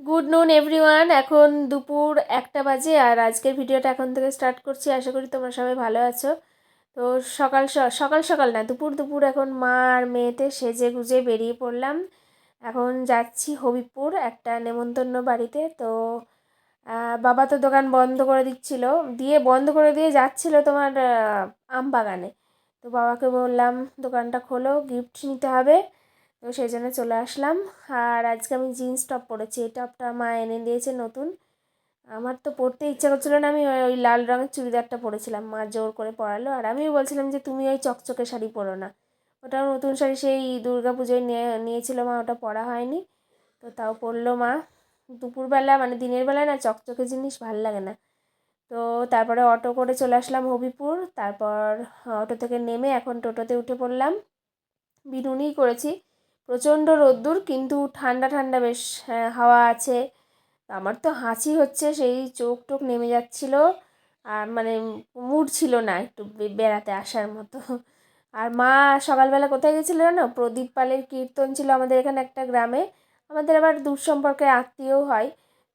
Good নুন everyone এখন দুপুর একটা বাজে আর আজকের ভিডিওটা এখন থেকে স্টার্ট করছি। আশা করি তোমরা সবাই ভালো আছো। তো সকাল সকাল সকাল না, দুপুর দুপুর এখন মা আর মেয়েতে সেজে গুজে বেরিয়ে পড়লাম। এখন যাচ্ছি হবিপুর একটা নেমন্তন্ন বাড়িতে। তো বাবা তো দোকান বন্ধ করে দিচ্ছিল। দিয়ে বন্ধ করে দিয়ে যাচ্ছিল তোমার আম বাগানে তো বাবাকে বললাম, দোকানটা খোলো গিফট নিতে হবে। তো সেই জন্য চলে আসলাম। আর আজকে আমি জিন্স টপ পরেছি। এই টপটা মা এনে দিয়েছে নতুন। আমার তো পরতে ইচ্ছা করছিল না, আমি ওই লাল রঙের চুড়িদারটা পরেছিলাম। মা জোর করে পরালো। আর আমিও বলছিলাম যে, তুমি ওই চকচকে শাড়ি পরো না। ওটা নতুন শাড়ি, সেই দুর্গা পুজোয় নিয়ে, নিয়েছিল মা, ওটা পরা হয়নি। তো তাও পরলো মা। দুপুরবেলা মানে দিনের বেলা না, চকচকে জিনিস ভালো লাগে না। তো তারপরে অটো করে চলে আসলাম হবিপুর। তারপর অটো থেকে নেমে এখন টোটোতে উঠে পড়লাম। বিনুনিই করেছি। প্রচণ্ড রোদ্দুর কিন্তু ঠান্ডা ঠান্ডা বেশ হ্যাঁ, হাওয়া আছে। আমার তো হাঁচি হচ্ছে সেই চোখ টোক নেমে যাচ্ছিল। আর মানে মুড ছিল না একটু বেড়াতে আসার মতো। আর মা সকালবেলা কোথায় গেছিল জানো? প্রদীপ পালের কীর্তন ছিল আমাদের এখানে একটা গ্রামে। আমাদের আবার দূর সম্পর্কে আত্মীয়ও হয়।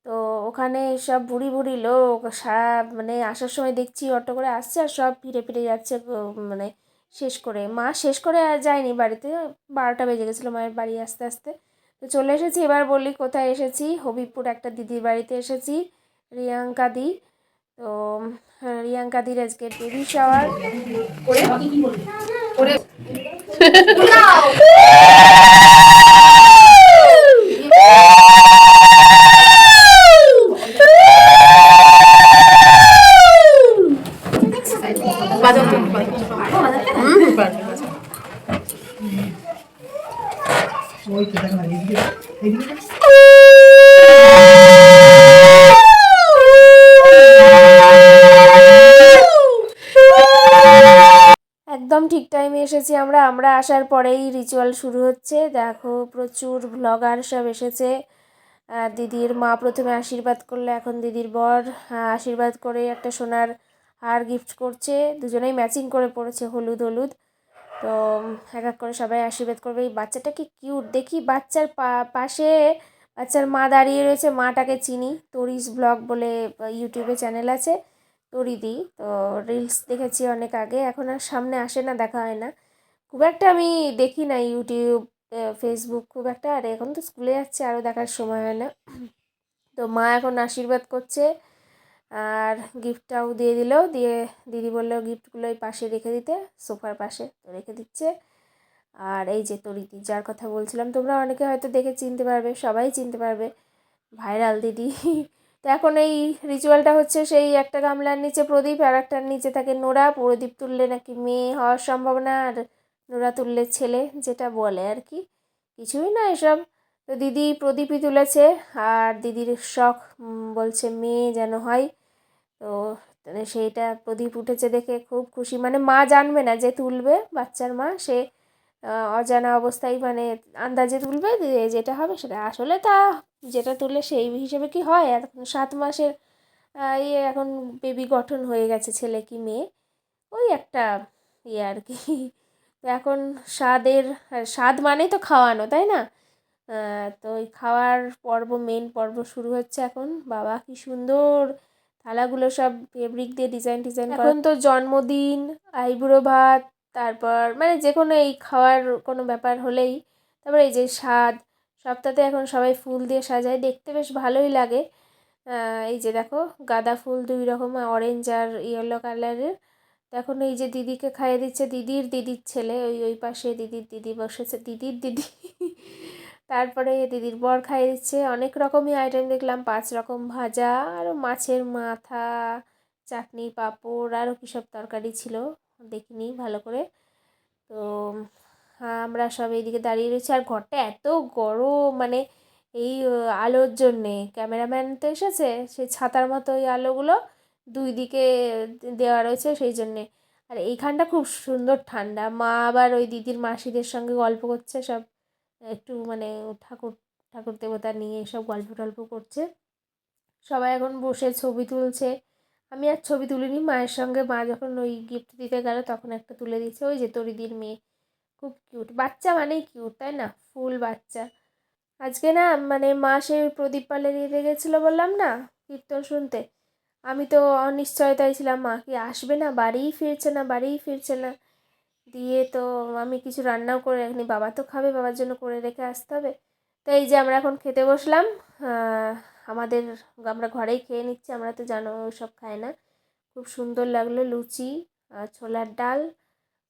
তো ওখানে সব বুড়ি বুড়ি লোক সারা মানে আসার সময় দেখছি অটো করে আসছে আর সব ফিরে ফিরে যাচ্ছে মানে শেষ করে মা শেষ করে যায়নি বাড়িতে বারোটা বেজে গেছিল মায়ের বাড়ি আস্তে আস্তে। তো চলে এসেছি এবার বলি কোথায় এসেছি? হবিবপুর একটা দিদির বাড়িতে এসেছি রিয়াঙ্কা দি। তো হ্যাঁ, রিয়াঙ্কা দির আজকে বেবি শাওয়ার বাজাও তো হুম পারবে বাজাও। ওই তো দেখো না এদিকে এদিকে একদম ঠিক টাইমে এসেছি আমরা। আমরা আসার পরেই রিচুয়াল শুরু হচ্ছে। দেখো, প্রচুর ব্লগার সব এসেছে। দিদির মা প্রথমে আশীর্বাদ করলে, এখন দিদির বর আশীর্বাদ করে একটা সোনার হার গিফট করছে। দুজনেই ম্যাচিং করে পড়েছে, হলুদ হলুদ। তো এক এক করে সবাই আশীর্বাদ করবে। এই বাচ্চাটা কি কিউট দেখি বাচ্চার পাশে বাচ্চার মা দাঁড়িয়ে রয়েছে। মাটাকে চিনি তরিস ব্লগ বলে ইউটিউবে চ্যানেল আছে। তরিদি তো রিলস দেখেছি অনেক আগে, এখন আর সামনে আসে না, দেখা হয় না। খুব একটা আমি দেখি না ইউটিউব ফেসবুক খুব একটা, আর এখন তো স্কুলে যাচ্ছে, আরও দেখার সময় হয় না। তো মা এখন আশীর্বাদ করছে, আর গিফটটাও দিয়ে দিল, দিয়ে দিদি বলল গিফটগুলো ওই পাশে রেখে দিতে, সোফার পাশে তো রেখে দিচ্ছে। আর এই যে তরিদি যার কথা বলছিলাম, তোমরা অনেকে হয়তো দেখে চিনতে পারবে, সবাই চিনতে পারবে, ভাইরাল দিদি। তো এখন এই রিচুয়ালটা হচ্ছে সেই একটা গামলার নিচে প্রদীপ, আর একটার নিচে থাকে নোরা। প্রদীপ তুললে নাকি মেয়ে হওয়ার সম্ভাবনা, আর নোরা তুললে ছেলে, যেটা বলে আর কি। কিছুই না এসব। তো দিদি প্রদীপই তুলেছে, আর দিদির শখ বলছে মেয়ে যেন হয়। তো সেইটা প্রদীপ উঠেছে দেখে খুব খুশি। মানে মা জানবে না যে তুলবে, বাচ্চার মা। সে অজানা অবস্থায় মানে আন্দাজে তুলবে যেটা হবে সেটা। আসলে তা যেটা তুললে সেই হিসেবে কি হয়? আর সাত মাসের ইয়ে এখন বেবি গঠন হয়ে গেছে, ছেলে কি মেয়ে? ওই একটা ইয়ে আর কি। এখন স্বাদের স্বাদ মানেই তো খাওয়ানো, তাই না? তো ওই খাওয়ার পর্ব মেন পর্ব শুরু হচ্ছে এখন। বাবা কি সুন্দর! থালাগুলো সব ফেব্রিক দিয়ে ডিজাইন ডিজাইন এখন তো জন্মদিন, আইবুড়ো ভাত তারপর মানে যে কোনো এই খাওয়ার কোনো ব্যাপার হলেই, তারপর এই যে স্বাদ সবটাতে এখন সবাই ফুল দিয়ে সাজায়, দেখতে বেশ ভালোই লাগে। এই যে দেখো, গাঁদা ফুল দুই রকম অরেঞ্জ আর ইয়েলো কালারের এখন এই যে দিদিকে খাইয়ে দিচ্ছে দিদির দিদির ছেলে, ওই ওই পাশে দিদির দিদি বসেছে, দিদির দিদি। তারপরে দিদির বর খাইয়ে দিচ্ছে, অনেক রকমই আইটেম দেখলাম, পাঁচ রকম ভাজা আরও মাছের মাথা, চাটনি, পাঁপড় আরও কী সব তরকারি ছিল। দেখিনি ভালো করে। তো, আমরা সব এইদিকে দাঁড়িয়ে রয়েছি। আর ঘরটা এত গরম মানে এই আলোর জন্যে। ক্যামেরাম্যান তো এসেছে সেই ছাতার মতো ওই আলোগুলো দুই দিকে দেওয়া রয়েছে সেই জন্যে। আর এইখানটা খুব সুন্দর ঠান্ডা। মা আবার ওই দিদির মাসিদের সঙ্গে গল্প করছে সব। একটু মানে ঠাকুর ঠাকুর দেবতা নিয়ে সব গল্প টল্প করছে। সবাই এখন বসে ছবি তুলছে। আমি আর ছবি তুলিনি। মায়ের সঙ্গে মা যখন ওই গিফট দিতে গেল তখন একটা তুলে দিয়েছে। ওই যে তরিদির মেয়ে। খুব কিউট বাচ্চা মানেই কিউট তাই না? ফুল বাচ্চা। আজকে না মানে মা সেই প্রদীপ পালের ইয়েতে গেছিল বললাম না, কীর্তন শুনতে। আমি তো অনিশ্চয়তায় ছিলাম, মা কি আসবে না? বাড়িই ফিরছে না, বাড়িই ফিরছে না। দিয়ে তো আমি কিছু রান্নাও করে রাখিনি। বাবা তো খাবে, বাবার জন্য করে রেখে আসতে হবে। তো এই যে আমরা এখন খেতে বসলাম। আমাদের আমরা ঘরেই খেয়ে নিচ্ছি, আমরা তো জানো সব খাই না। খুব সুন্দর লাগল লুচি ছোলার ডাল,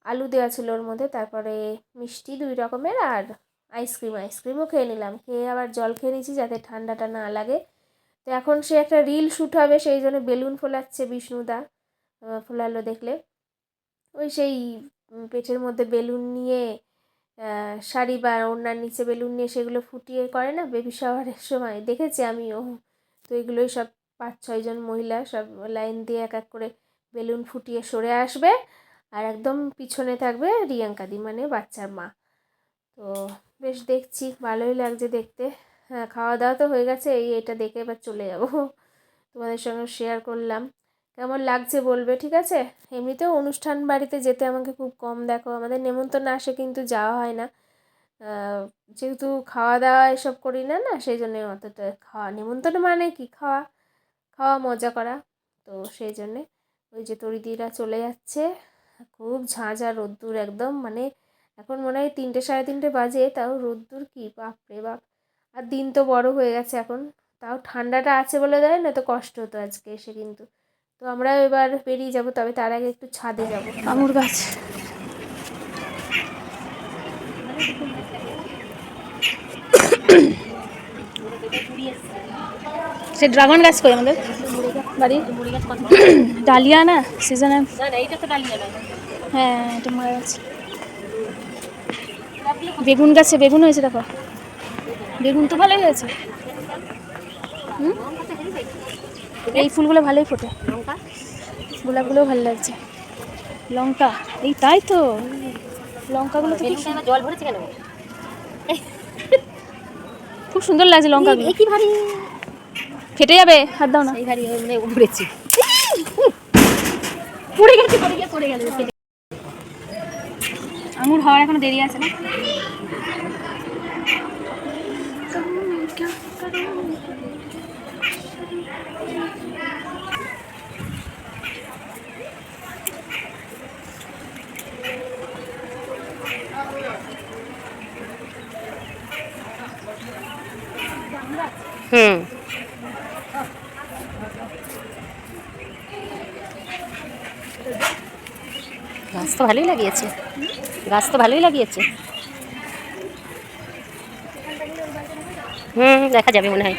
আলু দেওয়া ছিল ওর মধ্যে, তারপরে মিষ্টি দুই রকমের আর আইসক্রিম, আইসক্রিমও খেয়ে নিলাম। খেয়ে আবার জল খেয়ে নিয়েছি যাতে ঠান্ডাটা না লাগে। তো এখন সে একটা রিল শ্যুট হবে, সেই জন্য বেলুন ফোলাচ্ছে বিষ্ণুদা ফোলালো দেখলে। ওই সেই পেটের মধ্যে বেলুন নিয়ে শাড়ি বা ওড়নার নিচে বেলুন নিয়ে সেগুলো ফুটিয়ে করে না বেবি শাওয়ারের সময়? দেখেছি আমিও। তো এগুলোই সব পাঁচ ছয়জন মহিলা সব লাইন দিয়ে এক এক করে বেলুন ফুটিয়ে সরে আসবে আর একদম পিছনে থাকবে রিয়াঙ্কাদি মানে বাচ্চার মা। তো বেশ দেখছি, ভালোই লাগছে দেখতে। হ্যাঁ খাওয়া দাওয়া তো হয়ে গেছে, এই এটা দেখে এবার চলে যাব। তোমাদের সঙ্গে শেয়ার করলাম। কেমন লাগছে বলবে, ঠিক আছে? এমনিতেও অনুষ্ঠান বাড়িতে যেতে আমাকে খুব কম দেখো, আমাদের নেমন্তন্ন আসে কিন্তু যাওয়া হয় না। যেহেতু খাওয়া দাওয়া এসব করি না না, সেই জন্যে অতটা খাওয়া, নেমন্তন্ন মানে কি? খাওয়া খাওয়া, মজা করা, তো সেই জন্যে। ওই যে তরিদিরা চলে যাচ্ছে, খুব ঝাঁঝা রোদ্দুর একদম মানে এখন মনে হয় তিনটে সাড়ে তিনটে বাজে, তাও রোদ্দুর কি বাপরে বাপ। আর দিন তো বড় হয়ে গেছে এখন, তাও ঠান্ডাটা আছে বলে দেয় না, তো কষ্ট হতো আজকে এসে কিন্তু। তো আমরা এবার বেরিয়ে যাব তবে তার আগে একটু ছাদে যাব। আঙুর গাছ। সে ড্রাগন গাছ কই আমাদের? বাড়ি? ডালিয়া না সিজনে হ্যাঁ এটা মারা গেছে। বেগুন গাছে বেগুন হয়েছে দেখো। বেগুন তো ভালোই হয়েছে। হুম? এই ফুলগুলো ভালোই ফোটে। গোলাপগুলো ভালো লাগছে। লঙ্কা এই তাই তো। লঙ্কাগুলো তো জল ভরেছে কেন? খুব সুন্দর লাগছে লঙ্কাগুলো কি ভারী? ফেটে যাবে হাত দাও না। এই ভারী মানে ঘুরেছি পড়ে গেছে পড়ে গেছে পড়ে আঙুর হওয়ার এখনও দেরি আছে না? গাছ তো ভালোই লাগিয়েছে। গাছ তো ভালোই লাগিয়েছে। হুম, দেখা যাবে মনে হয়।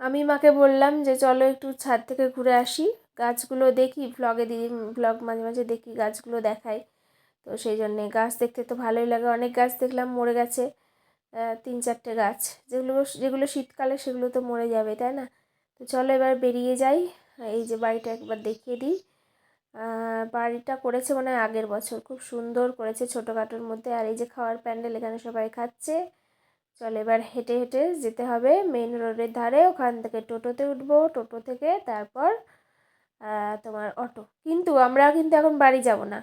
আমি মাকে বললাম যে চলো একটু ছাদ থেকে ঘুরে আসি। গাছগুলো দেখি ব্লগে দিই ব্লগ মাঝে মাঝে দেখি, গাছগুলো দেখাই। তো সেই জন্যে গাছ দেখতে তো ভালোই লাগে। অনেক গাছ দেখলাম মরে গেছে তিন চারটে গাছ। যেগুলো যেগুলো শীতকালে সেগুলো তো মরে যাবে, তাই না? তো চলো এবার বেরিয়ে যাই। এই যে বাড়িটা একবার দেখিয়ে দিই। বাড়িটা করেছে মনে আগের বছর। খুব সুন্দর করেছে ছোটোখাটোর মধ্যে। আর এই যে খাওয়ার প্যান্ডেল এখানে সবাই খাচ্ছে। চল এবার হেঁটে হেঁটে যেতে হবে মেন রোডের ধারে। ওখান থেকে টোটোতে উঠবো। টোটো থেকে তারপর তোমার অটো। কিন্তু আমরা কিন্তু এখন বাড়ি যাব না।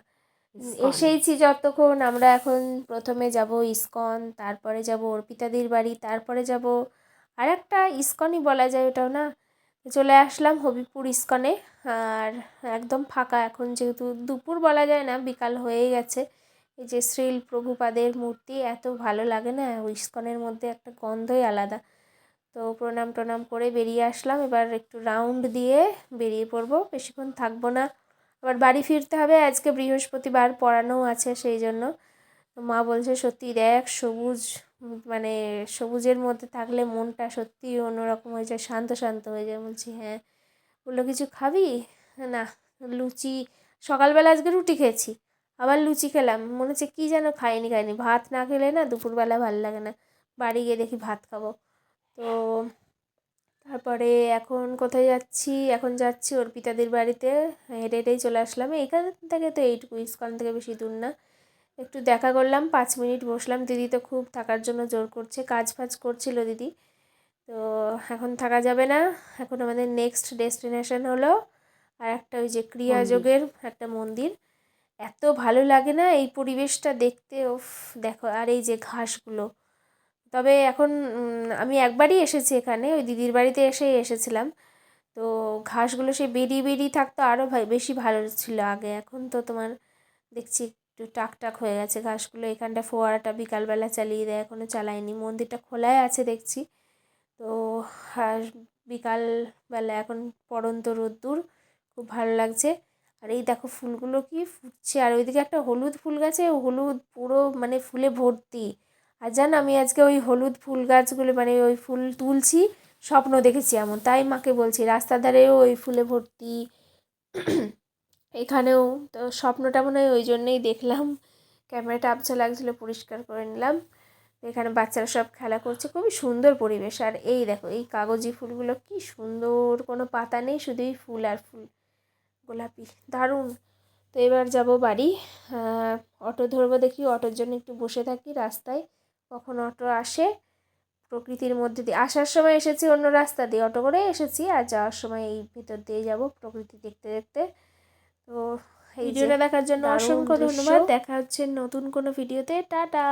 এসেইছি যতক্ষণ আমরা এখন প্রথমে যাব ইস্কন তারপরে যাব অর্পিতাদির বাড়ি তারপরে যাব আর একটা ইস্কনই বলা যায় ওটাও না? চলে আসলাম হবিপুর ইস্কনে আর একদম ফাঁকা এখন যেহেতু দুপুর বলা যায় না বিকাল হয়েই গেছে। এই যে শ্রীল প্রভুপাদের মূর্তি এত ভালো লাগে না? ওই ইস্কনের মধ্যে একটা গন্ধই আলাদা। তো প্রণাম টনাম করে বেরিয়ে আসলাম। এবার একটু রাউন্ড দিয়ে বেরিয়ে পড়ব। বেশিক্ষণ থাকব না। আবার বাড়ি ফিরতে হবে। আজকে বৃহস্পতিবার পড়ানোও আছে সেই জন্য মা বলছে সত্যি দেখ, সবুজ মানে সবুজের মধ্যে থাকলে মনটা সত্যি অন্যরকম হয়ে যায়, শান্ত শান্ত হয়ে যায়। বলছি হ্যাঁ। বলল, কিছু খাবি? না, লুচি। সকালবেলা আজকে রুটি খেয়েছি, আবার লুচি খেলাম। মনে হচ্ছে কী যেন খাইনি খাইনি। ভাত না খেলে না দুপুরবেলা ভালো লাগে না। বাড়ি গিয়ে দেখি ভাত খাব। তো তারপরে এখন কোথায় যাচ্ছি? এখন যাচ্ছি অর্পিতাদের বাড়িতে। হেঁটে হেঁটেই চলে আসলাম। এইখান থেকে তো এইটুকু ইস্কন থেকে বেশি দূর না। একটু দেখা করলাম পাঁচ মিনিট বসলাম। দিদি তো খুব থাকার জন্য জোর করছে কাজ ফাজ করছিল দিদি। তো এখন থাকা যাবে না। এখন আমাদের নেক্সট ডেস্টিনেশন হলো আর একটা ওই যে ক্রিয়াযোগের একটা মন্দির। এত ভালো লাগে না এই পরিবেশটা দেখতে। উফ দেখো আর এই যে ঘাসগুলো। তবে এখন আমি একবারই এসেছি এখানে, ওই দিদির বাড়িতে এসেই এসেছিলাম। তো ঘাসগুলো সে বেরিয়ে বেরিয়ে থাকতো আরও বেশি ভালো ছিল আগে। এখন তো তোমার দেখছি একটু টাক টাক হয়ে গেছে ঘাসগুলো। এখানটা ফোয়ারাটা বিকালবেলা চালিয়ে দেয় এখনও চালায়নি। মন্দিরটা খোলাই আছে দেখছি। তো আর বিকালবেলা এখন পড়ন্ত রোদ্দুর, খুব ভালো লাগছে। আর এই দেখো ফুলগুলো কি ফুটছে। আর ওইদিকে একটা হলুদ ফুল গাছে হলুদ পুরো মানে ফুলে ভর্তি। আর জান, আমি আজকে ওই হলুদ ফুল গাছগুলো মানে ওই ফুল তুলছি, স্বপ্ন দেখেছি এমন। তাই মাকে বলছি, রাস্তার ধারেও ওই ফুলে ভর্তি, এখানেও, তো স্বপ্নটা মনে হয় ওই জন্যেই দেখলাম। ক্যামেরাটা আবছা লাগছিল, পরিষ্কার করে নিলাম। এখানে বাচ্চারা সব খেলা করছে, খুবই সুন্দর পরিবেশ। আর এই দেখো, এই কাগজি ফুলগুলো, কি সুন্দর, কোনো পাতা নেই শুধুই ফুল আর ফুল। গোলাপি, দারুণ। তো এবার যাব বাড়ি। অটো ধরবো দেখি, অটোর জন্য একটু বসে থাকি রাস্তায়। কখন অটো আসে। প্রকৃতির মধ্যে দিয়ে আসার সময় এসেছি অন্য রাস্তা দিয়ে অটো করে এসেছি আর যাওয়ার সময় এই ভিতর দিয়ে যাব প্রকৃতি দেখতে দেখতে। তো এই ভিডিওটা দেখার জন্য অসংখ্য ধন্যবাদ। দেখা হচ্ছে নতুন কোনো ভিডিওতে। টাটা!